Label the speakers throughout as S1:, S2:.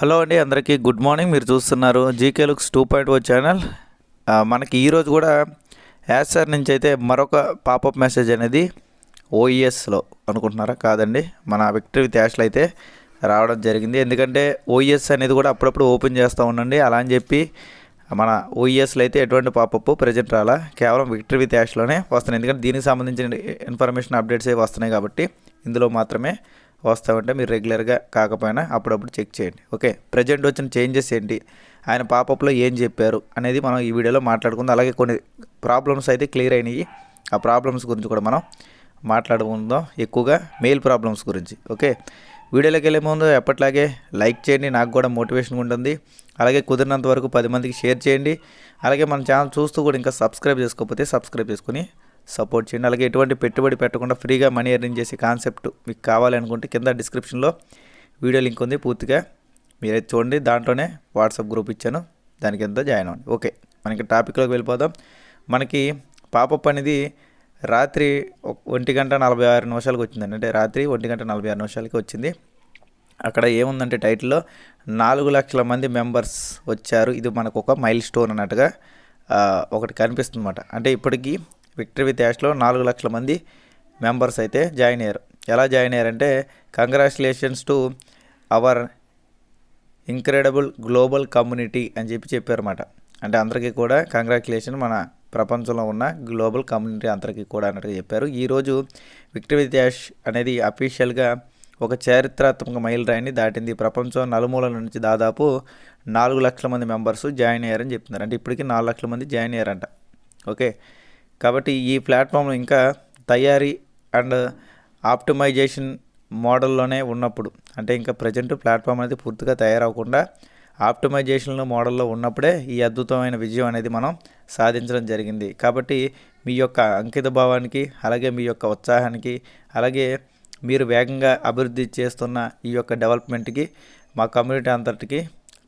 S1: Hello అండి అందరికీ good morning. మీరు చూస్తున్నారు GK looks two point O channel. మనకి ఈరోజు కూడా యాజ్ సార్ నుంచి అయితే మరొక పాపప్ మెసేజ్ అనేది ఓఈఎస్లో అనుకుంటున్నారా? కాదండి మన విక్టరీ విత్ యాష్లో అయితే రావడం జరిగింది. ఎందుకంటే ఓఈఎస్ అనేది కూడా అప్పుడప్పుడు ఓపెన్ చేస్తూ ఉండండి. అలా అని చెప్పి మన ఓఈఎస్లో అయితే ఎటువంటి పాపప్ ప్రజెంట్ రాలా. కేవలం విక్టరీ విత్ యాష్లోనే వస్తున్నాయి. ఎందుకంటే దీనికి సంబంధించిన ఇన్ఫర్మేషన్ అప్డేట్స్ అవి వస్తున్నాయి కాబట్టి ఇందులో మాత్రమే వస్తామంటే మీరు రెగ్యులర్గా కాకపోయినా అప్పుడప్పుడు చెక్ చేయండి. ఓకే? ప్రజెంట్ వచ్చిన చేంజెస్ ఏంటి? ఆయన పాపప్లో ఏం చెప్పారు? అనేది మనం ఈ వీడియోలో మాట్లాడుకుందాం. అలాగే కొన్ని ప్రాబ్లమ్స్ అయితే క్లియర్ అయినాయి. ఆ ప్రాబ్లమ్స్ గురించి కూడా మనం మాట్లాడుకుందాం ఎక్కువగా. మెయిల్ ప్రాబ్లమ్స్ గురించి. ఓకే? వీడియోలోకి వెళ్ళే ముందు ఎప్పట్లాగే లైక్ చేయండి. నాకు కూడా మోటివేషన్ ఉంటుంది. అలాగే కుదిరినంత వరకు పది మందికి షేర్ చేయండి. అలాగే మన ఛానల్ చూస్తూ కూడా ఇంకా సబ్స్క్రైబ్ చేసుకోకపోతే సబ్స్క్రైబ్ చేసుకుని సపోర్ట్ చేయండి. అలాగే ఎటువంటి పెట్టుబడి పెట్టకుండా ఫ్రీగా మనీ ఎర్నింగ్ చేసే కాన్సెప్ట్ మీకు కావాలనుకుంటే కింద డిస్క్రిప్షన్లో వీడియో లింక్ ఉంది. పూర్తిగా మీరైతే చూడండి. దాంట్లోనే వాట్సాప్ గ్రూప్ ఇచ్చాను. దానికి ఎంత జాయిన్ అవ్వండి. ఓకే. మనకి టాపిక్లోకి వెళ్ళిపోదాం. మనకి పాపప్ అనేది రాత్రి ఒంటి గంట నలభై ఆరు నిమిషాలకు వచ్చిందండి. అంటే రాత్రి ఒంటి గంట నలభై ఆరు నిమిషాలకి వచ్చింది. అక్కడ ఏముందంటే టైటిల్లో నాలుగు లక్షల మంది మెంబర్స్ వచ్చారు. ఇది మనకు ఒక మైల్ స్టోన్ అన్నట్టుగా ఒకటి కనిపిస్తుంది అన్నమాట అంటే ఇప్పటికీ విక్టరీ విత్ యాష్లో నాలుగు లక్షల మంది మెంబర్స్ అయితే జాయిన్ అయ్యారు. ఎలా జాయిన్ అయ్యారంటే congratulations to our incredible global community అని చెప్పి చెప్పారన్నమాట. అంటే అందరికీ కూడా కంగ్రాచులేషన్ మన ప్రపంచంలో ఉన్న గ్లోబల్ కమ్యూనిటీ అందరికీ కూడా అన్నట్టుగా చెప్పారు. ఈరోజు విక్టరీ విత్ యాష్ అనేది అఫీషియల్గా ఒక చారిత్రాత్మక మైలురాయిని దాటింది. ప్రపంచం నలుమూలల నుంచి దాదాపు నాలుగు లక్షల మంది మెంబర్స్ జాయిన్ అయ్యారని చెప్తున్నారు. అంటే ఇప్పటికీ నాలుగు లక్షల మంది జాయిన్ అయ్యారంట. ఓకే? కాబట్టి ఈ ప్లాట్ఫామ్ ఇంకా తయారీ అండ్ ఆప్టిమైజేషన్ మోడల్లోనే ఉన్నప్పుడు అంటే ఇంకా ప్రజెంట్ ప్లాట్ఫామ్ అనేది పూర్తిగా తయారవకుండా ఆప్టిమైజేషన్ మోడల్లో ఉన్నప్పుడే ఈ అద్భుతమైన విజయం అనేది మనం సాధించడం జరిగింది. కాబట్టి మీ యొక్క అంకిత భావానికి అలాగే మీ యొక్క ఉత్సాహానికి అలాగే మీరు వేగంగా అభివృద్ధి చేస్తున్న ఈ యొక్క డెవలప్మెంట్కి మా కమ్యూనిటీ అంతటికి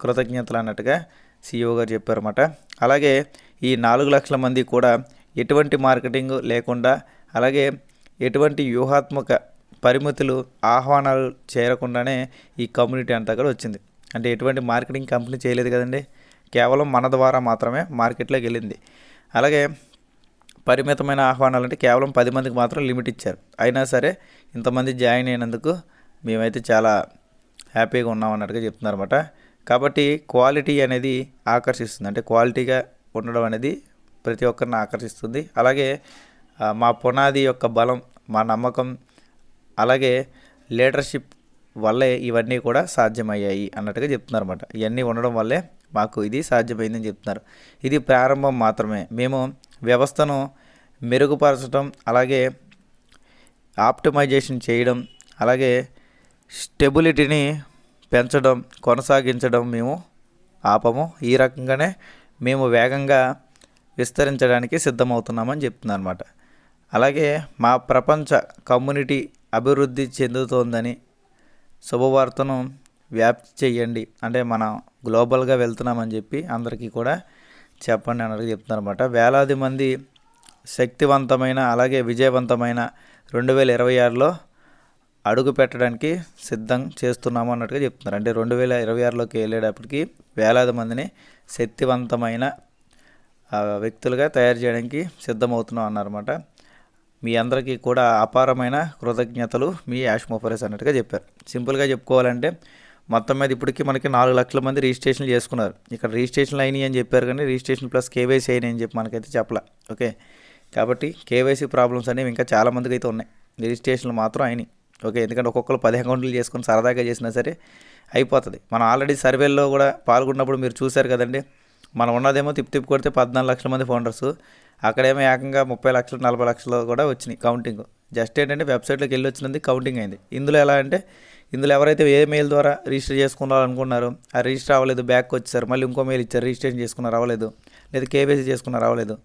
S1: కృతజ్ఞతలు అన్నట్టుగా సీఈఓ గారు చెప్పారన్నమాట. అలాగే ఈ నాలుగు లక్షల మంది కూడా ఎటువంటి మార్కెటింగ్ లేకుండా అలాగే ఎటువంటి వ్యూహాత్మక పరిమితులు ఆహ్వానాలు చేరకుండానే ఈ కమ్యూనిటీ అంతా కూడా వచ్చింది. అంటే ఎటువంటి మార్కెటింగ్ కంపెనీ చేయలేదు కదండి. కేవలం మన ద్వారా మాత్రమే మార్కెట్లోకి వెళ్ళింది. అలాగే పరిమితమైన ఆహ్వానాలు అంటే కేవలం పది మందికి మాత్రం లిమిట్ ఇచ్చారు. అయినా సరే ఇంతమంది జాయిన్ అయినందుకు మేమైతే చాలా హ్యాపీగా ఉన్నాం అన్నట్టుగా చెప్తున్నారు అనమాట కాబట్టి క్వాలిటీ అనేది ఆకర్షిస్తుంది. అంటే క్వాలిటీగా ఉండడం అనేది ప్రతి ఒక్కరిని ఆకర్షిస్తుంది. అలాగే మా పునాది యొక్క బలం మా నమ్మకం అలాగే లీడర్షిప్ వల్లే ఇవన్నీ కూడా సాధ్యమయ్యాయి అన్నట్టుగా చెప్తున్నారు అనమాట ఇవన్నీ ఉండడం వల్లే మాకు ఇది సాధ్యమైందని చెప్తున్నారు. ఇది ప్రారంభం మాత్రమే. మేము వ్యవస్థను మెరుగుపరచడం అలాగే ఆప్టిమైజేషన్ చేయడం అలాగే స్టెబిలిటీని పెంచడం కొనసాగించడం మేము ఆపము. ఈ రకంగానే మేము వేగంగా విస్తరించడానికి సిద్ధమవుతున్నామని చెప్తున్నారు అనమాట అలాగే మా ప్రపంచ కమ్యూనిటీ అభివృద్ధి చెందుతోందని శుభవార్తను వ్యాప్తి చేయండి అంటే మనం గ్లోబల్గా వెళ్తున్నామని చెప్పి అందరికీ కూడా చెప్పండి అన్నట్టు చెప్తున్నారు అనమాట వేలాది మంది శక్తివంతమైన అలాగే విజయవంతమైన రెండు వేల ఇరవై ఆరులో అడుగు పెట్టడానికి సిద్ధం చేస్తున్నాము అన్నట్టుగా చెప్తున్నారు. అంటే రెండు వేల ఇరవై ఆరులోకి వెళ్ళేటప్పటికి వేలాది మందిని శక్తివంతమైన వ్యక్తులుగా తయారు చేయడానికి సిద్ధమవుతున్నాం అన్నారన్నమాట. మీ అందరికీ కూడా అపారమైన కృతజ్ఞతలు మీ యాష్ మొఫరెస్ అన్నట్టుగా చెప్పారు. సింపుల్గా చెప్పుకోవాలంటే మొత్తం మీద ఇప్పటికీ మనకి నాలుగు లక్షల మంది రిజిస్ట్రేషన్లు చేసుకున్నారు. ఇక్కడ రిజిస్ట్రేషన్లు అయినాయి అని చెప్పారు కానీ రిజిస్ట్రేషన్ ప్లస్ కేవైసీ అయినాయి అని చెప్పి మనకైతే చెప్పలే. ఓకే? కాబట్టి కేవైసీ ప్రాబ్లమ్స్ అనేవి ఇంకా చాలా మందికి అయితే ఉన్నాయి. రిజిస్ట్రేషన్లు మాత్రం అయినాయి. ఓకే? ఎందుకంటే ఒక్కొక్కరు పది అకౌంట్లు చేసుకొని సరదాగా చేసినా సరే అయిపోతుంది. మనం ఆల్రెడీ సర్వేల్లో కూడా పాల్గొన్నప్పుడు మీరు చూశారు కదండి. మనం ఉన్నదేమో తిప్పి తిప్పి కొడితే పద్నాలుగు లక్షల మంది ఫౌండర్స్. అక్కడేమో ఏకంగా ముప్పై లక్షలు నలభై లక్షలు కూడా వచ్చినాయి కౌంటింగ్. జస్ట్ ఏంటంటే వెబ్సైట్లోకి వెళ్ళి వచ్చినది కౌంటింగ్ అయింది. ఇందులో ఎలా అంటే ఇందులో ఎవరైతే ఏ మెయిల్ ద్వారా రిజిస్టర్ చేసుకున్నారనుకున్నారో ఆ రిజిస్టర్ అవ్వలేదు బ్యాక్ వచ్చారు మళ్ళీ ఇంకో మెయిల్ ఇచ్చారు రిజిస్ట్రేషన్ చేసుకున్నారు అవ్వలేదు లేదా కేవైసీ చేసుకున్నారు అవ్వలేదు.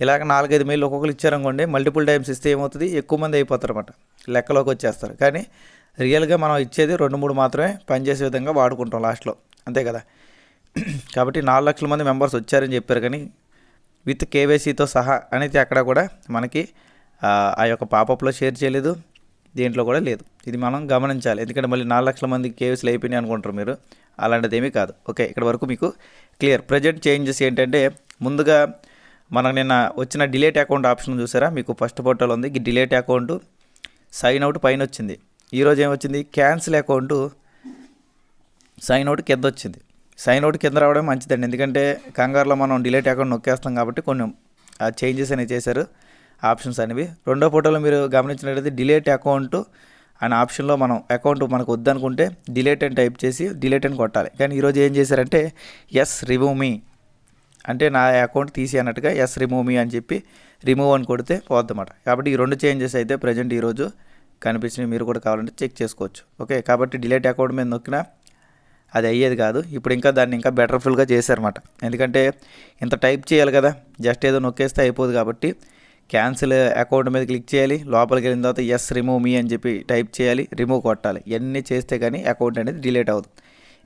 S1: ఇలాగ నాలుగైదు మెయిల్ ఒక్కొక్కరు ఇచ్చారనుకోండి మల్టిపుల్ టైమ్స్ ఇస్తే ఏమవుతుంది? ఎక్కువ మంది అయిపోతారు అనమాట లెక్కలోకి వచ్చేస్తారు. కానీ రియల్గా మనం ఇచ్చేది రెండు మూడు మాత్రమే పనిచేసే విధంగా వాడుకుంటాం లాస్ట్లో. అంతే కదా? కాబట్టి నాలుగు లక్షల మంది మెంబర్స్ వచ్చారని చెప్పారు కానీ విత్ కేవైసీతో సహా అనేది అక్కడ కూడా మనకి ఆ, యొక్క పాపప్లో షేర్ చేయలేదు దేంట్లో కూడా లేదు. ఇది మనం గమనించాలి. ఎందుకంటే మళ్ళీ నాలుగు లక్షల మంది కేవీసీలు అయిపోయినాయి అనుకుంటారు మీరు. అలాంటిది ఏమీ కాదు. ఓకే ఇక్కడ వరకు మీకు క్లియర్. ప్రజెంట్ చేంజెస్ ఏంటంటే ముందుగా మనకు నిన్న వచ్చిన డిలేట్ అకౌంట్ ఆప్షన్ చూసారా? మీకు ఫస్ట్ పోర్టల్ ఉంది. ఈ డిలేట్ అకౌంట్ సైన్ అవుట్ పైన వచ్చింది. ఈరోజు ఏమొచ్చింది? క్యాన్సిల్ అకౌంట్ సైన్ అవుట్ కింద వచ్చింది. సైన్ అవుట్ కింద రావడం మంచిదండి. ఎందుకంటే కంగారులో మనం డిలేట్ అకౌంట్ నొక్కేస్తాం కాబట్టి కొన్ని చేంజెస్ అనేవి చేశారు ఆప్షన్స్ అనేవి. రెండో ఫోటోలో మీరు గమనించినట్లయితే డిలేట్ అకౌంట్ అనే ఆప్షన్లో మనం అకౌంట్ మనకు వద్దనుకుంటే డిలేట్ అని టైప్ చేసి డిలేట్ అని కొట్టాలి. కానీ ఈరోజు ఏం చేశారంటే ఎస్ రిమూవ్ మీ అంటే నా అకౌంట్ తీసి అన్నట్టుగా ఎస్ రిమూవ్ మీ అని చెప్పి రిమూవ్ అని కొడితే పోద్దన్నమాట. కాబట్టి ఈ రెండు చేంజెస్ అయితే ప్రజెంట్ ఈరోజు కనిపించినవి. మీరు కూడా కావాలంటే చెక్ చేసుకోవచ్చు. ఓకే? కాబట్టి డిలేట్ అకౌంట్ మీద నొక్కినా అది అయ్యేది కాదు. ఇప్పుడు ఇంకా దాన్ని ఇంకా బెటర్ఫుల్గా చేశారన్నమాట. ఎందుకంటే ఇంత టైప్ చేయాలి కదా. జస్ట్ ఏదో నొక్కేస్తే అయిపోదు కాబట్టి క్యాన్సిల్ అకౌంట్ మీద క్లిక్ చేయాలి. లోపలికి వెళ్ళిన తర్వాత ఎస్ రిమూవ్ మీ అని చెప్పి టైప్ చేయాలి. రిమూవ్ కొట్టాలి. ఇవన్నీ చేస్తే కానీ అకౌంట్ అనేది డిలీట్ అవ్వదు.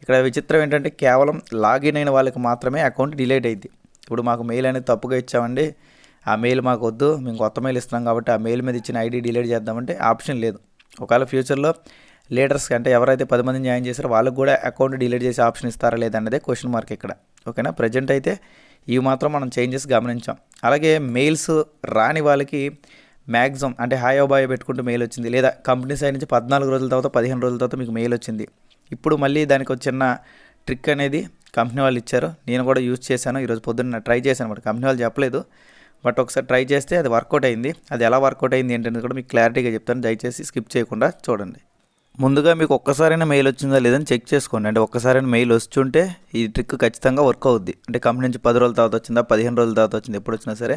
S1: ఇక్కడ విచిత్రం ఏంటంటే కేవలం లాగిన్ అయిన వాళ్ళకి మాత్రమే అకౌంట్ డిలీట్ అయింది ఇప్పుడు మాకు మెయిల్ అనేది తప్పుగా ఇచ్చామండి. ఆ మెయిల్ మాకు వద్దు. మేము కొత్త మెయిల్ ఇస్తున్నాం కాబట్టి ఆ మెయిల్ మీద ఇచ్చిన ఐడి డిలీట్ చేద్దామంటే ఆప్షన్ లేదు. ఒకవేళ ఫ్యూచర్లో లీడర్స్ అంటే ఎవరైతే పది మందిని జాయిన్ చేశారో వాళ్ళకి కూడా అకౌంట్ డిలీట్ చేసే ఆప్షన్ ఇస్తారా లేదన్నదే క్వశ్చన్ మార్క్ ఇక్కడ. ఓకేనా? ప్రజెంట్ అయితే ఇవి మాత్రం మనం చేంజెస్ గమనించాం. అలాగే మెయిల్స్ రాని వాళ్ళకి మ్యాక్సిమం అంటే హాయో బాయ్ oh, పెట్టుకుంటూ మెయిల్ వచ్చింది. లేదా కంపెనీ సైడ్ నుంచి పద్నాలుగు రోజుల తర్వాత పదిహేను రోజుల తర్వాత మీకు మెయిల్ వచ్చింది. ఇప్పుడు మళ్ళీ దానికి ఒక చిన్న ట్రిక్ అనేది కంపెనీ వాళ్ళు ఇచ్చారు. నేను కూడా యూజ్ చేశాను. ఈరోజు పొద్దున్న ట్రై చేశాను అనమాట కంపెనీ వాళ్ళు చెప్పలేదు. బట్ ఒకసారి ట్రై చేస్తే అది వర్కౌట్ అయింది. అది ఎలా వర్కౌట్ అయింది ఏంటనేది కూడా మీకు క్లారిటీగా చెప్తాను. దయచేసి స్కిప్ చేయకుండా చూడండి. ముందుగా మీకు ఒక్కసారైనా మెయిల్ వచ్చిందా లేదని చెక్ చేసుకోండి. అంటే ఒక్కసారైనా మెయిల్ వస్తుంటే ఈ ట్రిక్ ఖచ్చితంగా వర్క్ అవుద్ది. అంటే కంపెనీ నుంచి పది రోజుల తర్వాత వచ్చిందా పదిహేను రోజుల తర్వాత వచ్చింది ఎప్పుడు వచ్చినా సరే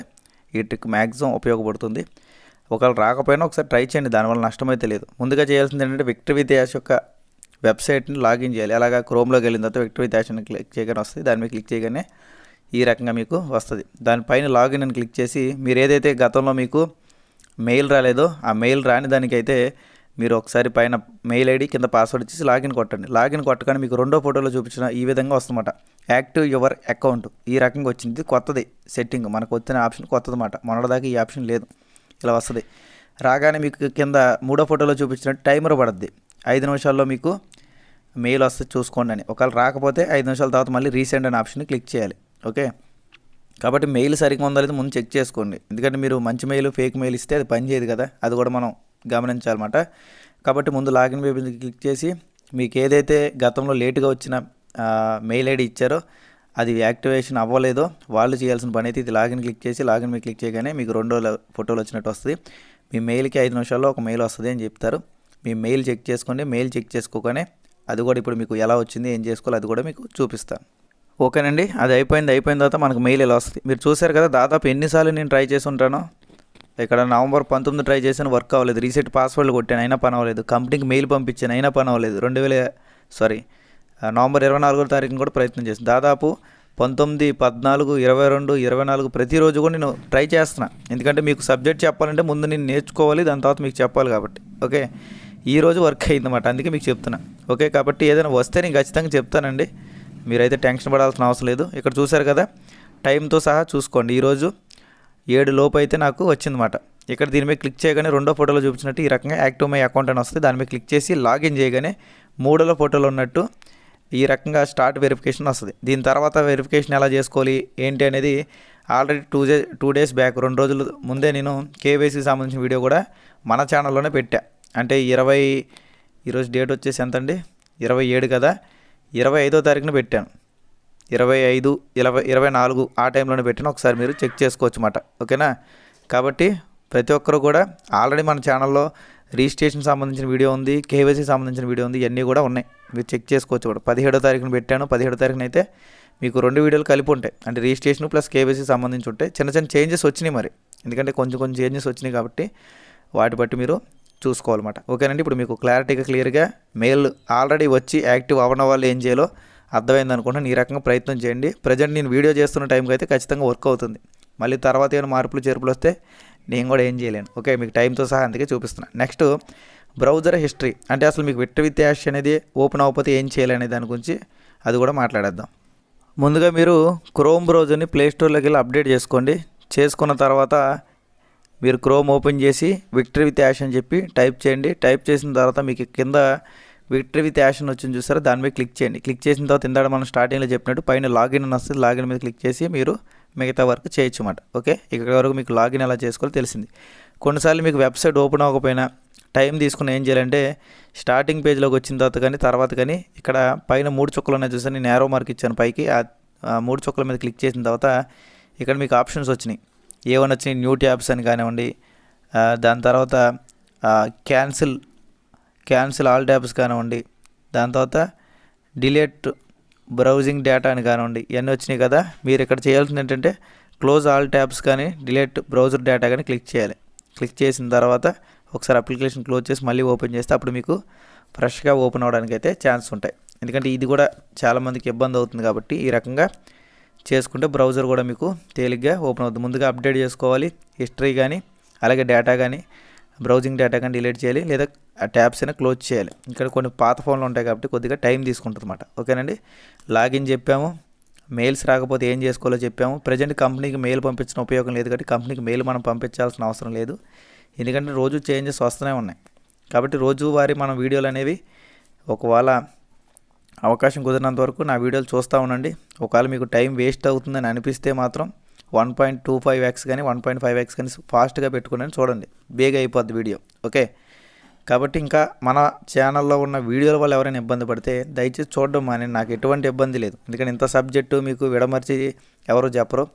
S1: ఈ ట్రిక్ మ్యాక్సిమం ఉపయోగపడుతుంది. ఒకవేళ రాకపోయినా ఒకసారి ట్రై చేయండి. దానివల్ల నష్టమైతే లేదు. ముందుగా చేయాల్సింది ఏంటంటే విక్టరీ విత్ యాష్ యొక్క వెబ్సైట్ని లాగిన్ చేయాలి. అలాగా క్రోమ్లోకి వెళ్ళిన తర్వాత విక్టరీ విత్ యాష్ అని క్లిక్ చేయగానే వస్తుంది. దాని మీద క్లిక్ చేయగానే ఈ రకంగా మీకు వస్తుంది. దానిపైన లాగిన్ అని క్లిక్ చేసి మీరు ఏదైతే గతంలో మీకు మెయిల్ రాలేదో ఆ మెయిల్ రాని దానికైతే మీరు ఒకసారి పైన మెయిల్ ఐడి కింద పాస్వర్డ్ ఇచ్చేసి లాగిన్ కొట్టండి. లాగిన్ కొట్టగానే మీకు రెండో ఫోటోలో చూపించిన ఈ విధంగా వస్తుందన్నమాట. యాక్టివ్ యువర్ అకౌంట్ ఈ రకంగా వచ్చింది. కొత్తది. సెట్టింగ్ మనకు వచ్చిన ఆప్షన్ కొత్తదన్నమాట. మొన్నటిదాకా ఈ ఆప్షన్ లేదు. ఇలా వస్తుంది. రాగానే మీకు కింద మూడో ఫోటోలో చూపించినట్టు టైమర్ పడుద్ది. ఐదు నిమిషాల్లో మీకు మెయిల్ వస్తే చూసుకోండి అని. ఒకవేళ రాకపోతే ఐదు నిమిషాల తర్వాత మళ్ళీ రీసెండ్ అనే ఆప్షన్ క్లిక్ చేయాలి. ఓకే కాబట్టి మెయిల్ సరిగ్గా ఉందా లేదా ముందు చెక్ చేసుకోండి. ఎందుకంటే మీరు మంచి మెయిల్ ఫేక్ మెయిల్ ఇస్తే అది పని చేయదు కదా. అది కూడా మనం గమనించాలన్నమాట. కాబట్టి ముందు లాగిన్ పేజ్ క్లిక్ చేసి మీకు ఏదైతే గతంలో లేటుగా వచ్చిన మెయిల్ ఐడి ఇచ్చారో అది యాక్టివేషన్ అవ్వలేదో వాళ్ళు చేయాల్సిన పని అయితే ఇది లాగిన్ క్లిక్ చేసి లాగిన్ మీద క్లిక్ చేయగానే మీకు రెండో ఫోటోలు వచ్చినట్టు వస్తుంది. మీ మెయిల్కి ఐదు నిమిషాల్లో ఒక మెయిల్ వస్తుంది అని చెప్తారు. మీ మెయిల్ చెక్ చేసుకోండి. మెయిల్ చెక్ చేసుకోగానే అది కూడా ఇప్పుడు మీకు ఎలా వచ్చింది ఏం చేసుకోవాలి అది కూడా మీకు చూపిస్తాను. ఓకేనండి. అది అయిపోయింది. అయిపోయిన తర్వాత మనకు మెయిల్ ఎలా వస్తుంది? మీరు చూశారు కదా దాదాపు ఎన్నిసార్లు నేను ట్రై చేసి ఉంటానో? ఇక్కడ నవంబర్ పంతొమ్మిది ట్రై చేసిన వర్క్ అవ్వలేదు. రీసెట్ పాస్వర్డ్లు కొట్టాను అయినా పని అవ్వలేదు. కంపెనీకి మెయిల్ పంపించాను అయినా పని అవ్వలేదు. రెండు వేల సారీ నవంబర్ ఇరవై నాలుగో తారీఖున కూడా ప్రయత్నం చేశాను. దాదాపు పంతొమ్మిది పద్నాలుగు ఇరవై రెండు ఇరవై నాలుగు ప్రతిరోజు కూడా నేను ట్రై చేస్తున్నా. ఎందుకంటే మీకు సబ్జెక్ట్ చెప్పాలంటే ముందు నేను నేర్చుకోవాలి దాని తర్వాత మీకు చెప్పాలి కాబట్టి. ఓకే? ఈరోజు వర్క్ అయిందన్నమాట. అందుకే మీకు చెప్తున్నా. ఓకే? కాబట్టి ఏదైనా వస్తే నేను ఖచ్చితంగా చెప్తానండి. మీరైతే టెన్షన్ పడాల్సిన అవసరం లేదు. ఇక్కడ చూశారు కదా? టైంతో సహా చూసుకోండి. ఈరోజు ఏడు లోపు అయితే నాకు వచ్చిందన్నమాట. ఇక్కడ దీని మీద క్లిక్ చేయగానే రెండో ఫోటోలో చూపించినట్టు ఈ రకంగా యాక్టివ్ మై అకౌంట్ అని వస్తుంది. దాని మీద క్లిక్ చేసి లాగిన్ చేయగానే మూడోలో ఫోటోలో ఉన్నట్టు ఈ రకంగా స్టార్ట్ వెరిఫికేషన్ వస్తుంది. దీని తర్వాత వెరిఫికేషన్ ఎలా చేసుకోవాలి ఏంటి అనేది already today two days back రెండు రోజులు ముందే నేను కేవైసీకి సంబంధించిన వీడియో కూడా మన ఛానల్లోనే పెట్టా. అంటే ఇరవై ఈరోజు డేట్ వచ్చేసి ఎంత అండి ఇరవై ఏడు కదా? ఇరవై ఐదో తారీఖున పెట్టాను. ఇరవై ఐదు ఇరవై ఇరవై నాలుగు ఆ టైంలోనే పెట్టిన ఒకసారి మీరు చెక్ చేసుకోవచ్చు అన్నమాట ఓకేనా? కాబట్టి ప్రతి ఒక్కరు కూడా ఆల్రెడీ మన ఛానల్లో రిజిస్ట్రేషన్ సంబంధించిన వీడియో ఉంది కేవైసీ సంబంధించిన వీడియో ఉంది ఇవన్నీ కూడా ఉన్నాయి. మీరు చెక్ చేసుకోవచ్చు కూడా పదిహేడో తారీఖున పెట్టాను. పదిహేడో తారీఖున అయితే మీకు రెండు వీడియోలు కలిపి ఉంటాయి. అంటే రిజిస్ట్రేషన్ ప్లస్ కేవైసీ సంబంధించి ఉంటాయి. చిన్న చిన్న చేంజెస్ వచ్చినాయి మరి. ఎందుకంటే కొంచెం కొంచెం చేంజెస్ వచ్చినాయి కాబట్టి వాటి బట్టి మీరు చూసుకోవాలన్నమాట. ఓకేనండి? ఇప్పుడు మీకు క్లారిటీగా క్లియర్గా మెయిల్ ఆల్రెడీ వచ్చి యాక్టివ్ అవ్వడం వాళ్ళు ఏం చేయాలో అర్థమైంది అనుకుంటున్నాను ఈ రకంగా ప్రయత్నం చేయండి. ప్రజెంట్ నేను వీడియో చేస్తున్న టైంకి అయితే ఖచ్చితంగా వర్క్ అవుతుంది. మళ్ళీ తర్వాత ఏమైనా మార్పులు చేర్పులు వస్తే నేను కూడా ఏం చేయలేను. ఓకే మీకు టైంతో సహా అందుకే చూపిస్తున్నాను నెక్స్ట్ బ్రౌజర్ హిస్టరీ. అంటే అసలు మీకు విట్ విత్ యాష్ అనేది ఓపెన్ అవ్వకపోతే ఏం చేయాలి అనే దాని గురించి అది కూడా మాట్లాడేద్దాం. ముందుగా మీరు క్రోమ్ బ్రౌజర్ని ప్లే స్టోర్లోకి వెళ్ళి అప్డేట్ చేసుకోండి. చేసుకున్న తర్వాత మీరు క్రోమ్ ఓపెన్ చేసి విక్టరీ విత్ యాష్ అని చెప్పి టైప్ చేయండి. టైప్ చేసిన తర్వాత మీకు కింద విక్టరీ విత్ యాషన్ వచ్చింది చూసారా? దాని మీద క్లిక్ చేయండి. క్లిక్ చేసిన తర్వాత ఇందాక మనం స్టార్టింగ్లో చెప్పినట్టు పైన లాగిన్ అని వస్తుంది. లాగిన్ మీద క్లిక్ చేసి మీరు మిగతా వర్క్ చేయొచ్చు అన్నమాట ఓకే? ఇక్కడ వరకు మీకు లాగిన్ ఎలా చేసుకోవాలో తెలిసింది. కొన్నిసార్లు మీకు వెబ్సైట్ ఓపెన్ అవ్వకపోయినా టైం తీసుకుని ఏం చేయాలంటే స్టార్టింగ్ పేజ్లోకి వచ్చిన తర్వాత కానీ తర్వాత కానీ ఇక్కడ పైన మూడు చుక్కలు ఉన్నాయి చూసాను నేను నేరో మార్క్ ఇచ్చాను పైకి. ఆ మూడు చుక్కల మీద క్లిక్ చేసిన తర్వాత ఇక్కడ మీకు ఆప్షన్స్ వచ్చినాయి. ఏమైనా వచ్చినాయి? న్యూ ట్యాబ్స్ అని కానివ్వండి. దాని తర్వాత క్యాన్సిల్ క్యాన్సిల్ ఆల్ ట్యాబ్స్ కానివ్వండి. దాని తర్వాత డిలేట్ బ్రౌజింగ్ డేటా అని కానివ్వండి ఇవన్నీ వచ్చినాయి కదా. మీరు ఇక్కడ చేయాల్సింది ఏంటంటే క్లోజ్ ఆల్ ట్యాబ్స్ కానీ డిలేట్ బ్రౌజర్ డేటా కానీ క్లిక్ చేయాలి. క్లిక్ చేసిన తర్వాత ఒకసారి అప్లికేషన్ క్లోజ్ చేసి మళ్ళీ ఓపెన్ చేస్తే అప్పుడు మీకు ఫ్రెష్గా ఓపెన్ అవ్వడానికి అయితే ఛాన్స్ ఉంటాయి. ఎందుకంటే ఇది కూడా చాలామందికి ఇబ్బంది అవుతుంది కాబట్టి ఈ రకంగా చేసుకుంటే బ్రౌజర్ కూడా మీకు తేలిగ్గా ఓపెన్ అవుతుంది. ముందుగా అప్డేట్ చేసుకోవాలి. హిస్టరీ కానీ అలాగే డేటా కానీ బ్రౌజింగ్ డేటా కానీ డిలీట్ చేయాలి లేదా ఆ ట్యాబ్స్ అయినా క్లోజ్ చేయాలి. ఇక్కడ కొన్ని పాత ఫోన్లు ఉంటాయి కాబట్టి కొద్దిగా టైం తీసుకుంటుంది అనమాట ఓకేనండి? లాగిన్ చెప్పాము. మెయిల్స్ రాకపోతే ఏం చేసుకోవాలో చెప్పాము. ప్రజెంట్ కంపెనీకి మెయిల్ పంపించిన ఉపయోగం లేదు కాబట్టి కంపెనీకి మెయిల్ మనం పంపించాల్సిన అవసరం లేదు. ఎందుకంటే రోజు చేంజెస్ వస్తూనే ఉన్నాయి. కాబట్టి రోజువారీ మనం వీడియోలు అనేవి ఒకవేళ అవకాశం కుదిరినంత వరకు నా వీడియోలు చూస్తూ ఉండండి. ఒకవేళ మీకు టైం వేస్ట్ అవుతుందని అనిపిస్తే మాత్రం one point two five x కానీ వన్ పాయింట్ ఫైవ్ ఎక్స్ కానీ ఫాస్ట్గా పెట్టుకుని చూడండి. బేగ్ అయిపోద్ది వీడియో. ఓకే? కాబట్టి ఇంకా మన ఛానల్లో ఉన్న వీడియోల వల్ల ఎవరైనా ఇబ్బంది పడితే దయచేసి చూడడం మాని నాకు ఎటువంటి ఇబ్బంది లేదు. ఎందుకంటే ఇంత సబ్జెక్టు మీకు విడమర్చి ఎవరు చెప్పరు.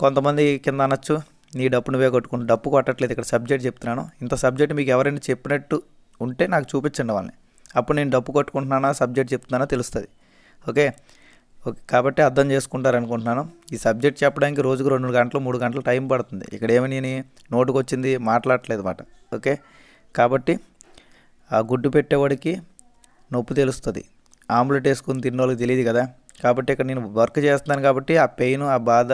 S1: కొంతమంది కింద అనొచ్చు నీ డప్పు నువ్వే కొట్టుకుని డప్పు కొట్టట్లేదు ఇక్కడ సబ్జెక్ట్ చెప్తున్నాను. ఇంత సబ్జెక్ట్ మీకు ఎవరైనా చెప్పినట్టు ఉంటే నాకు చూపించండి వాళ్ళని. అప్పుడు నేను డప్పు కొట్టుకుంటున్నానా సబ్జెక్ట్ చెప్తున్నానో తెలుస్తుంది. ఓకే? ఓకే కాబట్టి అర్థం చేసుకుంటారు అనుకుంటున్నాను ఈ సబ్జెక్ట్ చెప్పడానికి రోజుకు రెండు గంటలు మూడు గంటలు టైం పడుతుంది. ఇక్కడ ఏమని నోటుకు వచ్చింది మాట్లాడట్లేదు మాట. ఓకే? కాబట్టి ఆ గుడ్డు పెట్టేవాడికి నొప్పి తెలుస్తుంది. ఆమ్లెట్ వేసుకుని తిన్న వాళ్ళకి తెలియదు కదా. కాబట్టి ఇక్కడ నేను వర్క్ చేస్తున్నాను కాబట్టి ఆ పెయిన్ ఆ బాధ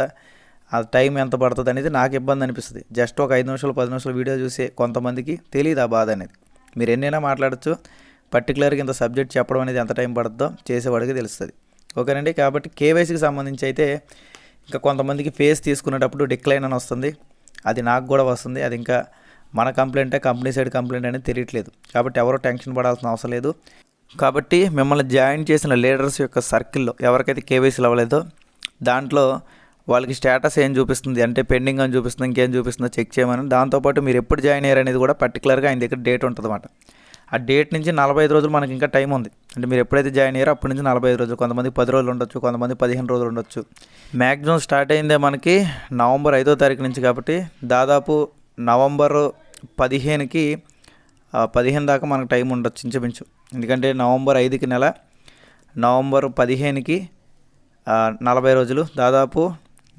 S1: ఆ టైం ఎంత పడుతుంది అనేది నాకు ఇబ్బంది అనిపిస్తుంది. జస్ట్ ఒక ఐదు నిమిషాలు పది నిమిషాలు వీడియో చూసే కొంతమందికి తెలియదు ఆ బాధ అనేది. మీరు ఎన్నైనా మాట్లాడచ్చు. పర్టికులర్గా ఇంత సబ్జెక్ట్ చెప్పడం అనేది ఎంత టైం పడుతుందో చేసేవాడికి తెలుస్తుంది. ఓకేనండి? కాబట్టి కేవైసీకి సంబంధించి అయితే ఇంకా కొంతమందికి ఫేస్ తీసుకునేటప్పుడు డిక్లైన్ అని వస్తుంది. అది నాకు కూడా వస్తుంది. అది ఇంకా మన కంప్లైంటే కంపెనీ సైడ్ కంప్లైంట్ అనేది తెలియట్లేదు. కాబట్టి ఎవరో టెన్షన్ పడాల్సిన అవసరం లేదు. కాబట్టి మిమ్మల్ని జాయిన్ చేసిన లీడర్స్ యొక్క సర్కిల్లో ఎవరికైతే కేవైసీలు అవ్వలేదో దాంట్లో వాళ్ళకి స్టేటస్ ఏం చూపిస్తుంది? అంటే పెండింగ్ అని చూపిస్తుంది ఇంకేం చూపిస్తుందో చెక్ చేయమని. దాంతోపాటు మీరు ఎప్పుడు జాయిన్ అయ్యారు అనేది కూడా పర్టికులర్గా ఆయన దగ్గర డేట్ ఉంటుంది అన్నమాట ఆ డేట్ నుంచి నలభై ఐదు రోజులు మనకి ఇంకా టైం ఉంది. అంటే మీరు ఎప్పుడైతే జాయిన్ అయ్యారో అప్పటి నుంచి నలభై ఐదు రోజులు కొంతమంది పది రోజులు ఉండొచ్చు కొంతమంది పదిహేను రోజులు ఉండొచ్చు. మ్యాక్సిమం స్టార్ట్ అయిందే మనకి నవంబర్ ఐదో తారీఖు నుంచి కాబట్టి దాదాపు నవంబర్ పదిహేనుకి పదిహేను దాకా మనకు టైం ఉండొచ్చు ఇంచుమించు. ఎందుకంటే నవంబర్ ఐదుకి నెల నవంబర్ పదిహేనుకి నలభై రోజులు. దాదాపు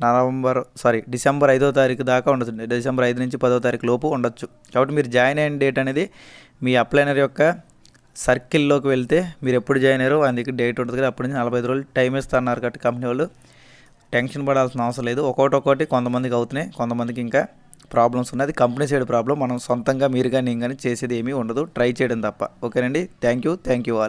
S1: నవంబర్ సారీ డిసెంబర్ ఐదో తారీఖు దాకా ఉండొచ్చు. డిసెంబర్ ఐదు నుంచి పదో తారీఖు లోపు ఉండొచ్చు. కాబట్టి మీరు జాయిన్ అయిన డేట్ అనేది మీ అప్లైనర్ యొక్క సర్కిల్లోకి వెళ్తే మీరు ఎప్పుడు జాయిన్ అయ్యారో అందుకే డేట్ ఉంటుంది కదా అప్పటి నుంచి నలభై ఐదు రోజులు టైం ఇస్తున్నారు కాబట్టి కంపెనీ వాళ్ళు. టెన్షన్ పడాల్సిన అవసరం లేదు. ఒక్కొక్కటి ఒకటి కొంతమందికి అవుతున్నాయి కొంతమందికి ఇంకా ప్రాబ్లమ్స్ ఉన్నాయి. అది కంపెనీ సైడ్ ప్రాబ్లం. మనం సొంతంగా మీరు కానీ నేను కానీ చేసేది ఏమీ ఉండదు. ట్రై చేయడం తప్ప. ఓకేనండి? Thank you. Thank you all.